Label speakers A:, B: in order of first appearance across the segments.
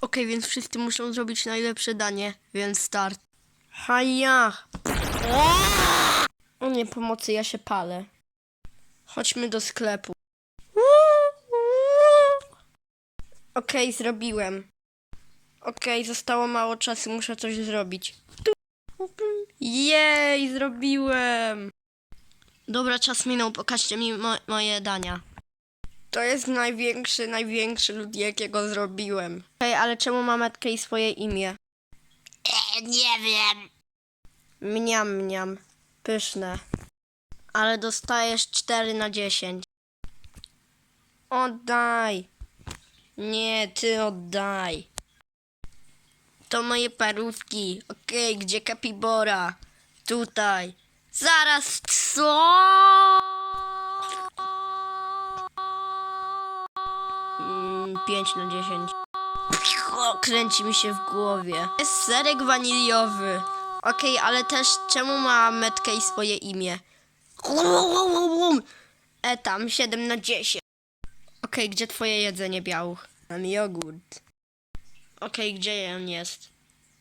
A: Okej, więc wszyscy muszą zrobić najlepsze danie, więc start. Haja! O nie, pomocy, ja się palę. Chodźmy do sklepu. Okej, zrobiłem. Okej, zostało mało czasu, muszę coś zrobić. Jej, zrobiłem! Dobra, czas minął, pokażcie mi mo- moje dania. To jest największy, największy lód, jakiego zrobiłem. Hej, ale czemu ma metkę i swoje imię?
B: E, nie wiem.
A: Mniam, mniam. Pyszne. Ale dostajesz 4 na 10. Oddaj. Nie, ty oddaj. To moje parówki. Okej, gdzie kapibora? Tutaj. Zaraz, co? 5 na 10. O, kręci mi się w głowie. Jest serek waniliowy. Okej, ale też czemu ma metkę i swoje imię? E tam, 7 na 10. Okej, gdzie twoje jedzenie białuch? Mam jogurt. Okej, gdzie on jest?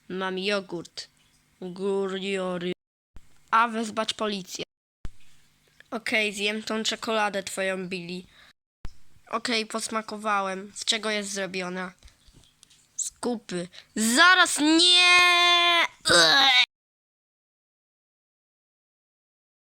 A: Mam jogurt. Guriory. A wezwać policję. Okej, zjem tą czekoladę twoją Billy. Okej, posmakowałem. Z czego jest zrobiona? Z kupy. Zaraz nie!